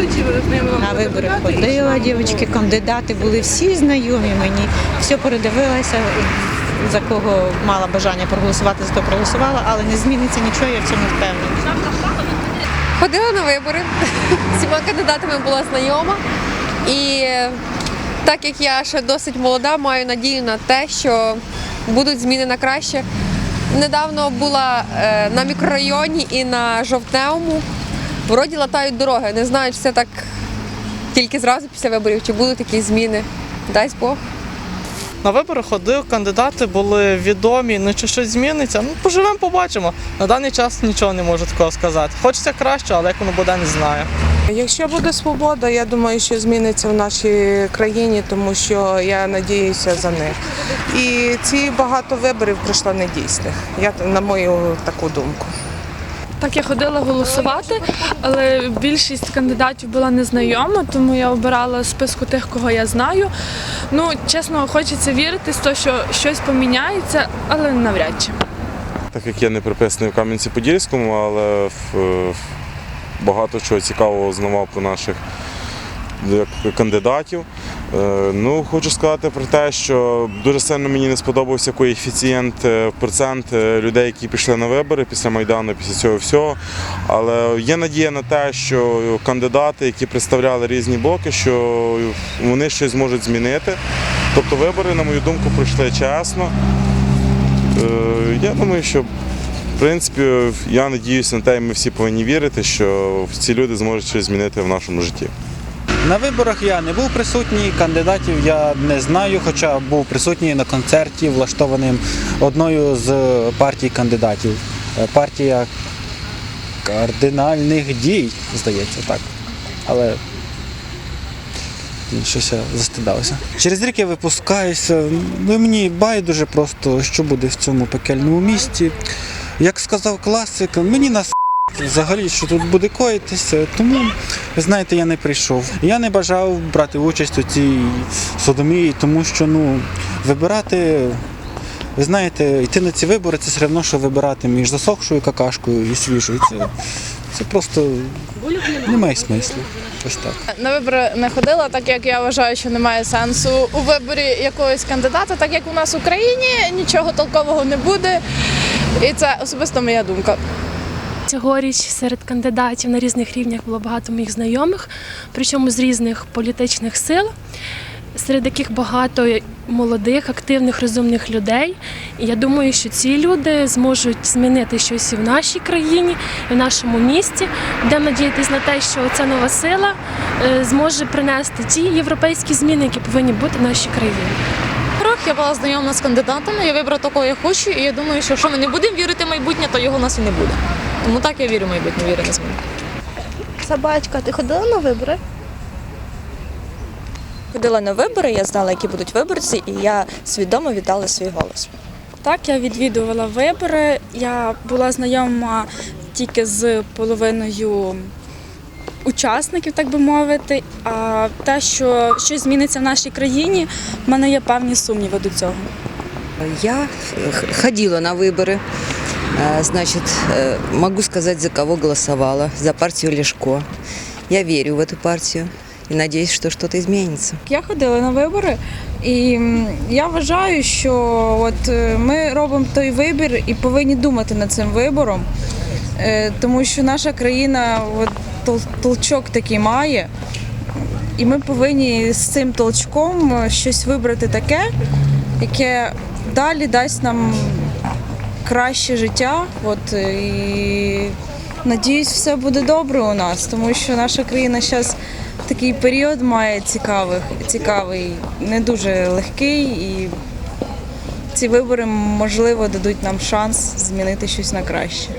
вибори чи ви знайомі вам На вибори ходила, дівчатки, кандидати були всі знайомі мені. Все передивилася, за кого мала бажання проголосувати, за то проголосувала, але не зміниться нічого, я в цьому впевнена. Ходила на вибори, з всіма кандидатами була знайома. І так як я ще досить молода, маю надію на те, що будуть зміни на краще. Недавно була е, на мікрорайоні і на жовтневому. Вроді латають дороги. Не знаю, чи це так тільки зразу після виборів, чи будуть якісь зміни. Дасть Бог. На вибори ходив, кандидати були відомі, ну чи щось зміниться. Ну, поживемо, побачимо. На даний час нічого не можу такого сказати. Хочеться краще, але як воно буде, не знаю. Якщо буде свобода, я думаю, що зміниться в нашій країні, тому що я надіюся за них. І ці багато виборів пройшло недійсних. Я на мою таку думку. Так, я ходила голосувати, але більшість кандидатів була незнайома, тому я обирала списку тих, кого я знаю. Ну, чесно, хочеться вірити що щось поміняється, але навряд чи. Так як я не приписаний в Кам'янці-Подільському, але багато чого цікавого знавав про наших кандидатів. Е, Ну, хочу сказати про те, що дуже сильно мені не сподобався коефіцієнт е, процент е, людей, які пішли на вибори після Майдану, після цього всього. Але є надія на те, що кандидати, які представляли різні блоки, що вони щось зможуть змінити. Тобто вибори, на мою думку, пройшли чесно. Я думаю, що в принципі я надіюся на те, і ми всі повинні вірити, що ці люди зможуть щось змінити в нашому житті. На виборах я не був присутній, кандидатів я не знаю, хоча був присутній на концерті, влаштованим одною з партій кандидатів. Е, Партія кардинальних дій, здається, так. Але щось я застидався. Через рік я випускаюся. Ну мені байдуже просто, що буде в цьому пекельному місті. Як сказав класик, мені нас взагалі, що тут буде коїтися, тому, ви знаєте, я не прийшов. Я не бажав брати участь у цій содомії, тому що ну, вибирати, ви знаєте, йти на ці вибори це все одно, що вибирати між засохшою какашкою і свіжою. Це, це просто немає смислу. Ось так. На вибори не ходила, так як я вважаю, що немає сенсу у виборі якогось кандидата, так як у нас в Україні нічого толкового не буде. І це особисто моя думка. Цьогоріч серед кандидатів на різних рівнях було багато моїх знайомих, причому з різних політичних сил, серед яких багато молодих, активних, розумних людей. І я думаю, що ці люди зможуть змінити щось і в нашій країні, і в нашому місті. Будемо надіятися на те, що ця нова сила е, зможе принести ті європейські зміни, які повинні бути в нашій країні. Я була знайома з кандидатами, я вибрала такого, я хочу, і я думаю, що якщо ми не будемо вірити в майбутнє, то його у нас і не буде. Тому так я вірю в майбутнє, вірю на зміни. Собачка, ти ходила на вибори? Ходила на вибори, я знала, які будуть виборці, і я свідомо віддала свій голос. Так, я відвідувала вибори. Я була знайома тільки з половиною учасників, так би мовити. А те, що щось зміниться в нашій країні, в мене є певні сумніви до цього. Я х- ходила на выборы. А, Значит, э, могу сказать, за кого голосовала. За партию Лешко. Я верю в эту партию и надеюсь, что что-то изменится. Я ходила на вибори, і м, я вважаю, що от е, ми робимо той вибір і повинні думати над цим вибором, Е, тому що наша країна от, толчок такий має, і ми повинні з цим толчком е, щось вибрати таке, яке далі дасть нам краще життя. От, е, і надіюсь, все буде добре у нас, тому що наша країна зараз такий період має цікавих, цікавий, не дуже легкий, і ці вибори можливо дадуть нам шанс змінити щось на краще.